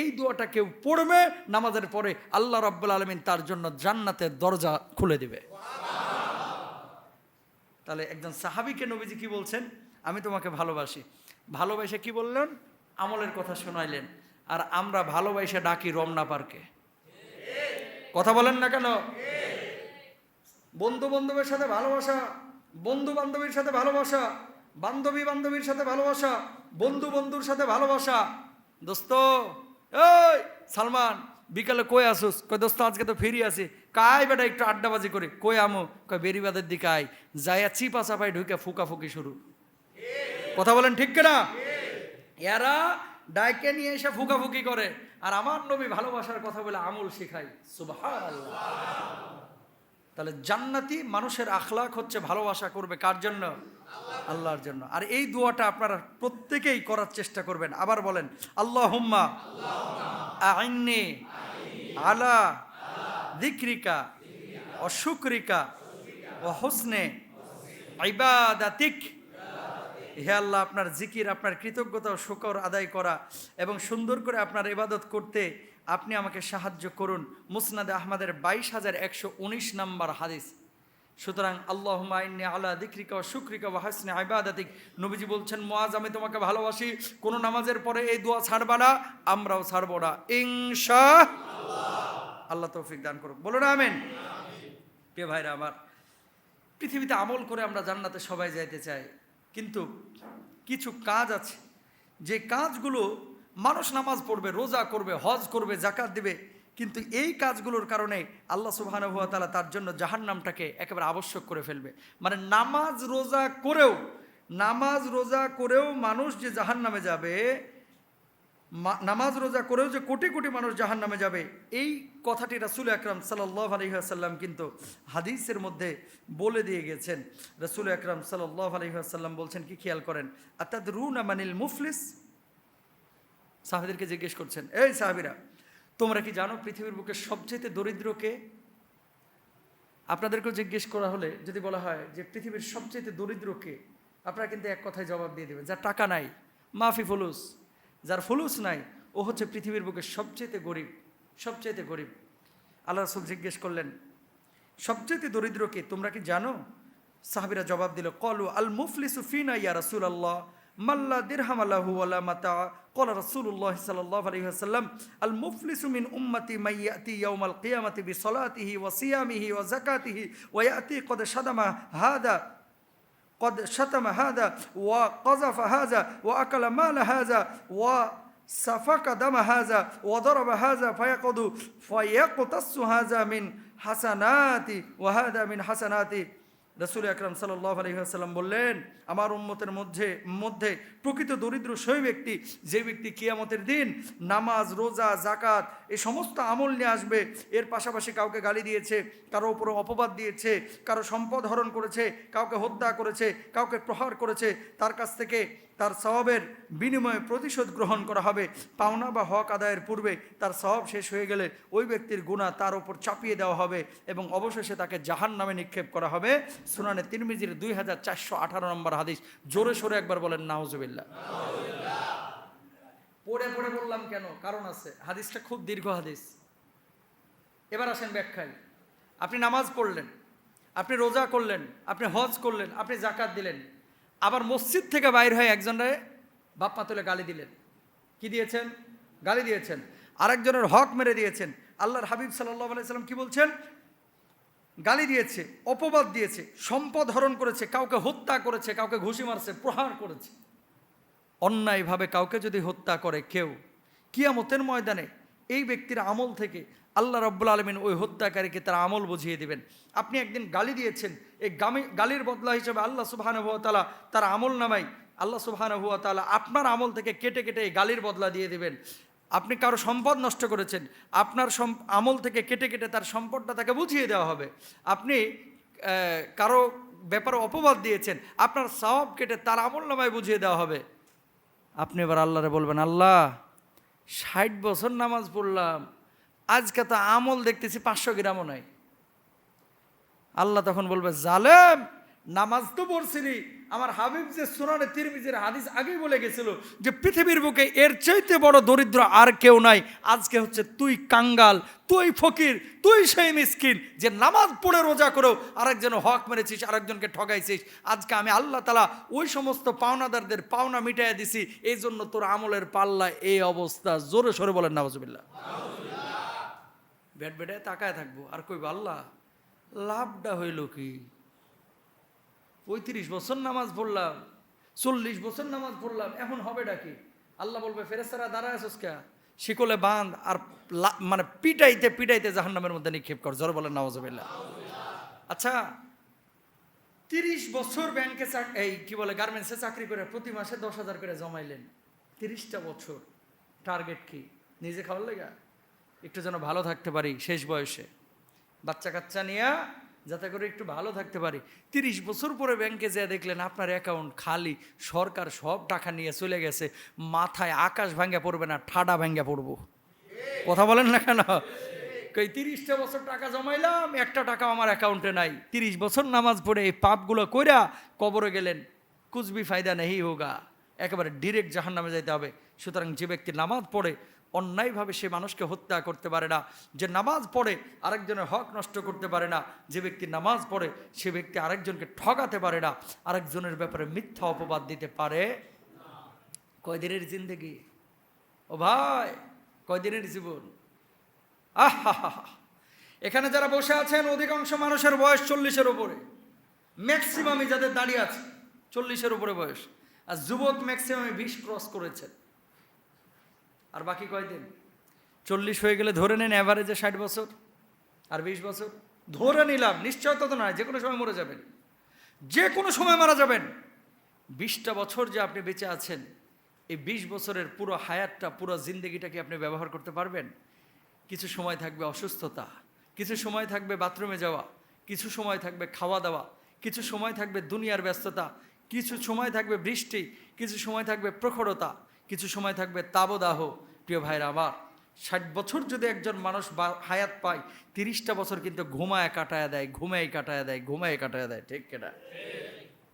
এই দোয়াটা কেউ পড়বে, নামাজের পরে আল্লাহ রব্বুল আলমিন তার জন্য জান্নাতের দরজা খুলে দিবে। তাহলে একজন সাহাবিকে নবীজি কি বলছেন? আমি তোমাকে ভালোবাসি। ভালোবাসে কি বললেন? আমলের কথা শোনাইলেন। আর আমরা ভালোবাসে ডাকি রমনা পার্কে। কথা বলেন না কেন? বন্ধু বান্ধবের সাথে ভালোবাসা, বন্ধু বান্ধবীর সাথে ভালোবাসা, বান্ধবী বান্ধবীর সাথে ভালোবাসা, বন্ধু বন্ধুর সাথে ভালোবাসা। দোস্ত এই, সালমান, বিকালে কই আসুস? কই দোস্ত, আজকে তো ফিরি আছি। কাই বেটা, একটু আড্ডাবাজি করি। কই আমো? কই বেরিবাদের দিকে আয়। যাইয়া চিপা চাপাই ঢুকে ফুকাফুকি শুরু। কথা বলেন ঠিক কিনা? এরা ডাইকে নিয়ে এসে ফুকাফুকি করে। আর আমার নবী ভালোবাসার কথা বলে আমল শিখাই সুবহানাল্লাহ। তাহলে জান্নাতি মানুষের আখলাক হচ্ছে ভালোবাসা করবে কার জন্য? আল্লাহর জন্য। আর এই দোয়াটা আপনারা প্রত্যেকেই করার চেষ্টা করবেন। আবার বলেন আল্লাহ হুম্মা আইন্নি আলা দিক্রিকা অশুক্রিকা ও হোসনে ইবাদাতিক। হে আল্লাহ, আপনার জিকির, আপনার কৃতজ্ঞতা ও শুকর আদায় করা এবং সুন্দর করে আপনার ইবাদত করতে আপনি আমাকে সাহায্য করুন। মুসনাদে আহমদের বাইশ হাজার একশো উনিশ নম্বর হাদিস। সুতরাং আল্লাহ মাইন্নি আল্লাহ দিক্রিকা ও শুক্রিকা ও হাসনে আইবাদাতিক নবীজি বলছেন মোয়াজ আমি তোমাকে ভালোবাসি। কোনো নামাজের পরে এই দোয়া ছাড়বা না, আমরাও ছাড়বো না। ইংশা আল্লাহ তৌফিক দান করুক। বলো না আমেন। প্রিয় ভাইরা আমার, পৃথিবীতে আমল করে আমরা জান্নাতে সবাই যাইতে চাই। কিন্তু কিছু কাজ আছে। যে কাজগুলো মানুষ নামাজ পড়বে, রোজা করবে, হজ করবে জাকাত দিবে, কিন্তু এই কাজগুলোর কারণে আল্লাহ সুবহানাহু ওয়া তাআলা তার জন্য জাহান্নামটাকে একেবারে আবশ্যক করে ফেলবে। মানে নামাজ রোজা করেও, নামাজ রোজা করেও মানুষ যে জাহান্নামে যাবে নামাজ রোজা করেও যে কোটি কোটি মানুষ জাহান নামে যাবে, এই কথাটি রাসুল আকরাম সাল্লাহ আলহিহাসাল্লাম কিন্তু হাদিসের মধ্যে বলে দিয়ে গেছেন। রাসুল আকরাম সাল্লাহ আলহিহাসাল্লাম বলছেন, কি খেয়াল করেন? অর্থাৎ রুন আমানিল মুফলিস? সাহাবিদেরকে জিজ্ঞেস করছেন, এই সাহাবিরা, তোমরা কি জানো পৃথিবীর বুকে সবচেয়ে দরিদ্রকে? আপনাদেরকেও জিজ্ঞেস করা হলে যদি বলা হয় যে পৃথিবীর সবচেয়ে দরিদ্রকে, আপনারা কিন্তু এক কথায় জবাব দিয়ে দেবেন, যার টাকা নাই, মাফি ফুলুস, যার ফুলুস নাই, ও হচ্ছে পৃথিবীর বুকে সবচেয়ে গরিব সবচেয়ে গরিব। আল্লাহ রসুল জিজ্ঞেস করলেন সবচেয়ে দরিদ্রকে তোমরা কি জানো? সাহাবিরা জবাব দিল, কলু আল মুফলিসু ফিনা ইয়া রাসুল আল্লাহ মাল্লা দিরহাম আল্লাহু আলা মাতা قال رسول الله صلى الله عليه وسلم المفلس من أمتي من يأتي يوم القيامة بصلاته وصيامه وزكاته ويأتي قد شدم هذا قد شتم هذا وقذف هذا وأكل مال هذا وسفك دم هذا وضرب هذا فيقض فيقتص هذا من حسناتي وهذا من حسناتي রসুল আকরাম সাল্লাহ আলহিহাসাল্লাম বললেন, আমার উন্মতের মধ্যে মধ্যে প্রকৃত দরিদ্র সেই ব্যক্তি, যে ব্যক্তি কিয়ামতের দিন নামাজ, রোজা জাকাত এই সমস্ত আমল নিয়ে আসবে, এর পাশাপাশি কাউকে গালি দিয়েছে, কারও উপরে অপবাদ দিয়েছে, কারও সম্পদ হরণ করেছে, কাউকে হত্যা করেছে, কাউকে প্রহার করেছে, তার কাছ থেকে তার স্বভাবের বিনিময়ে প্রতিশোধ গ্রহণ করা হবে। পাওনা বা হক আদায়ের পূর্বে তার স্বভাব শেষ হয়ে গেলে ওই ব্যক্তির গুণা তার ওপর চাপিয়ে দেওয়া হবে এবং অবশেষে তাকে জাহান নামে নিক্ষেপ করা হবে। সুনানে তিরমিজির দুই হাজার চারশো আঠারো নম্বর হাদিস। জোরে সোরে একবার বলেন নাহজুবিল্লা পড়ে পড়ে বললাম কেন? কারণ আছে। হাদিসটা খুব দীর্ঘ হাদিস। এবার আসেন ব্যাখ্যায়। আপনি নামাজ পড়লেন, আপনি রোজা করলেন, আপনি হজ করলেন, আপনি জাকাত দিলেন। আবার মসজিদ থেকে বাইর হয়ে একজনের বাপ্পা তুলে গালি দিলেন। কি দিয়েছেন? গালি দিয়েছেন। আরেকজনের হক মেরে দিয়েছেন। আল্লাহর হাবিব সাল্লাহ আলাইসাল্লাম কি বলছেন? গালি দিয়েছে, অপবাদ দিয়েছে, সম্পদ হরণ করেছে, কাউকে হত্যা করেছে, কাউকে ঘুষি মারছে, প্রহার করেছে। অন্যায়ভাবে কাউকে যদি হত্যা করে কেউ, কিয়ামতের ময়দানে এই ব্যক্তির আমল থেকে আল্লাহ রব্বুল আলমিন ওই হত্যাকারীকে তার আমল বুঝিয়ে দিবেন। আপনি একদিন গালি দিয়েছেন, এই গামি, গালির বদলা হিসেবে আল্লাহ সুবাহান হুয়া তালা তার আমল নামাই, আল্লাহ সুবাহান হুয়া তালা আপনার আমল থেকে কেটে কেটে এই গালির বদলা দিয়ে দিবেন। আপনি কারও সম্পদ নষ্ট করেছেন, আপনার আমল থেকে কেটে কেটে তার সম্পদটা তাকে বুঝিয়ে দেওয়া হবে। আপনি কারও ব্যাপারে অপবাদ দিয়েছেন, আপনার সওয়াব কেটে তার আমল নামায় বুঝিয়ে দেওয়া হবে। আপনি এবার আল্লাহরে বলবেন, আল্লাহ, ষাট বছর নামাজ পড়লাম আজকে তো আমল দেখতেছি পাঁচশো গ্রামও নাই। আল্লাহ তখন বলবে, জালেম, নামাজ তো পড়ছিলি। আমার হাবিব যে সুনানে তিরমিজের হাদিস আগেই বলে গেছিল যে, পৃথিবীর বুকে এর চাইতে বড় দরিদ্র আর কেউ নাই। আজকে হচ্ছে তুই কাঙ্গাল, তুই ফকির, তুই সেই মিসকিন যে নামাজ পড়ে রোজা করেও আরেকজন হক মেরেছিস, আরেকজনকে ঠগাইছিস। আজকে আমি আল্লাহ তালা ওই সমস্ত পাওনাদারদের পাওনা মিটাইয়া দিছি। এই জন্য তোর আমলের পাল্লা এই অবস্থা। জোরে সরে বলেন নামাজবিল্লা ব্যাট বেটায় তাকায় থাকব। আর কই আল্লাহ, লাভটা হইল কি? পঁয়ত্রিশ বছর নামাজ পড়লাম, চল্লিশ বছর নামাজ পড়লাম, এখন হবে ডাকি আল্লাহ বলবে ফেরেস্তারা দাঁড়ায় কে? শিকলে বাঁধ আর মানে পিটাইতে পিটাইতে জাহান্নামের মধ্যে নিক্ষেপ কর। জোর বলেন নওয়াজবিল্লাহ আচ্ছা তিরিশ বছর ব্যাংকে এই কি বলে, গার্মেন্টসে চাকরি করে প্রতি মাসে দশ হাজার করে জমাইলেন। তিরিশটা বছর। টার্গেট কি? নিজে খাওয়ার লেগা? একটু যেন ভালো থাকতে পারি শেষ বয়সে। বাচ্চা কাচ্চা নিয়ে যাতে করে একটু ভালো থাকতে পারি। তিরিশ বছর পরে ব্যাংকে যেয়ে দেখলেন আপনার অ্যাকাউন্ট খালি, সরকার সব টাকা নিয়ে চলে গেছে, মাথায় আকাশ ভাঙ্গা পড়বে না, ঠাডা ভাঙ্গা পড়ব। কথা বলেন না কেন? কই তিরিশটা বছর টাকা জমাইলাম, একটা টাকা আমার অ্যাকাউন্টে নাই। তিরিশ বছর নামাজ পড়ে এই পাপগুলো কইরা কবরে গেলেন। কুচবি ফায়দা নেই হোগা, একেবারে ডিরেক্ট জাহান নামে যাইতে হবে। সুতরাং যে ব্যক্তি নামাজ পড়ে অন্যায়ভাবে সে মানুষকে হত্যা করতে পারে না। যে নামাজ পড়ে আরেকজনের হক নষ্ট করতে পারে না, যে ব্যক্তি নামাজ পড়ে সে ব্যক্তি আরেকজনকে ঠগাতে পারে না, আরেকজনের ব্যাপারে মিথ্যা অপবাদ দিতে পারে। কয়দিনের জিন্দেগি? ও ভাই, কয়দিনের জীবন? আহা এখানে যারা বসে আছেন, অধিকাংশ মানুষের বয়স চল্লিশের উপরে। ম্যাক্সিমামই যাদের দাঁড়িয়ে আছে, চল্লিশের উপরে বয়স। আর যুবক ম্যাক্সিমামে বিশ ক্রস করেছেন আর বাকি কয়দিন? চল্লিশ হয়ে গেলে ধরে নেন অ্যাভারেজে ষাট বছর আর বিশ বছর। ধরে নিলাম, নিশ্চয়তা তো নয় যে কোনো সময় মরে যাবেন। যে কোনো সময় মারা যাবেন। বিশটা বছর যে আপনি বেঁচে আছেন, এই বিশ বছরের পুরো হায়াতটা, পুরো জিন্দগিটাকে আপনি ব্যবহার করতে পারবেন। কিছু সময় থাকবে অসুস্থতা, কিছু সময় থাকবে বাথরুমে যাওয়া, কিছু সময় থাকবে খাওয়া দাওয়া, কিছু সময় থাকবে দুনিয়ার ব্যস্ততা, কিছু সময় থাকবে বৃষ্টি, কিছু সময় থাকবে প্রখরতা, কিছু সময় থাকবে তাবদাহ প্রিয় ভাইরা আমার ষাট বছর যদি একজন মানুষ বা- হায়াত পায়, তিরিশটা বছর কিন্তু ঘুমায় কাটায় দেয় ঘুমায় কাটায় দেয় ঘুমায় কাটায় দেয়, ঠিক কেটা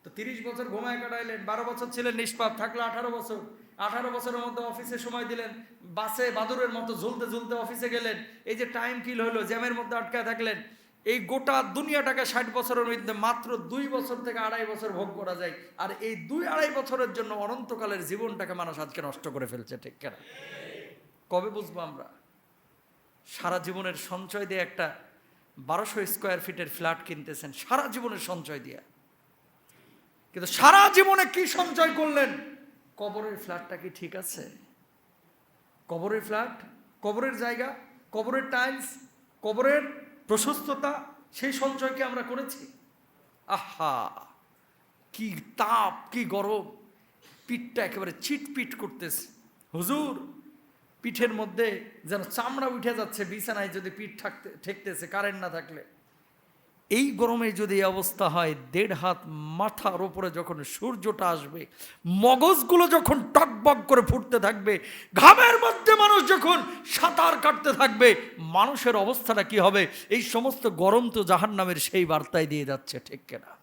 তো তিরিশ বছর ঘুমায় কাটাইলেন, বারো বছর ছিলেন নিষ্পাপ, থাকল আঠারো বছর। আঠারো বছরের মধ্যে অফিসে সময় দিলেন, বাসে বাদুরের মতো ঝুলতে ঝুলতে অফিসে গেলেন, এই যে টাইম কিল হলো, জ্যামের মধ্যে আটকায় থাকলেন, এই গোটা দুনিয়াটাকে ষাট বছরের মধ্যে মাত্র দুই বছর থেকে আড়াই বছর ভোগ করা যায়, আর এই দুই আড়াই বছরের জন্য অনন্তকালের জীবনটাকে মানুষ আজকে নষ্ট করে ফেলছে, ঠিক কেনা? কবে বুঝব আমরা? সারা জীবনের সঞ্চয় দিয়ে একটা বারোশো স্কোয়ার ফিটের ফ্ল্যাট কিনতেছেন, সারা জীবনের সঞ্চয় দিয়ে। কিন্তু সারা জীবনে কি সঞ্চয় করলেন? কবরের ফ্ল্যাটটা কি ঠিক আছে? কবরের ফ্ল্যাট, কবরের জায়গা, কবরের টাইলস, কবরের প্রশস্ততা, সেই সঞ্চয়কে আমরা করেছি? আহা! কি তাপ, কি গরম! পিঠটা একেবারে চিটপিট করতেছে। হুজুর পিঠের মধ্যে যেন চামড়া উঠে যাচ্ছে, বিছানায় যদি পিঠ থাকতে, ঠেকতেছে, কারেন্ট না থাকলে। এই গরমে যদি অবস্থা হয়, দেড় হাত মাথার ওপরে যখন সূর্যটা আসবে, মগজগুলো যখন টকবক করে ফুটতে থাকবে, ঘামের মধ্যে মানুষ যখন সাঁতার কাটতে থাকবে, মানুষের অবস্থাটা কি হবে? এই সমস্ত গরম তো জাহান নামের সেই বার্তায় দিয়ে যাচ্ছে, ঠিক কেনা?